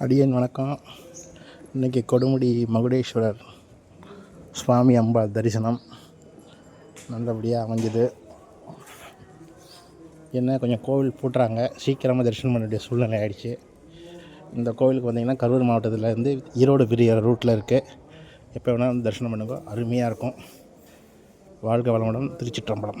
அடியன் வணக்கம். இன்றைக்கி கொடுமுடி மகுடேஸ்வரர். சுவாமி அம்பாள் தரிசனம் நல்லபடியாக அமைஞ்சது. என்ன கொஞ்சம் கோவில் பூட்டுறாங்க. சீக்கிரமாக தரிசனம் பண்ண வேண்டிய சூழ்நிலை ஆகிடுச்சு இந்த கோவிலுக்கு வந்தீங்கன்னா கரூர் மாவட்டத்தில் இருந்து ஈரோடு பிரிய ரூட்டில் இருக்குது எப்போ வேணாலும் தரிசனம் பண்ணுங்க. அருமையாக இருக்கும். வாழ்க வளமுடன் திருச்சிற்றம்பலம்.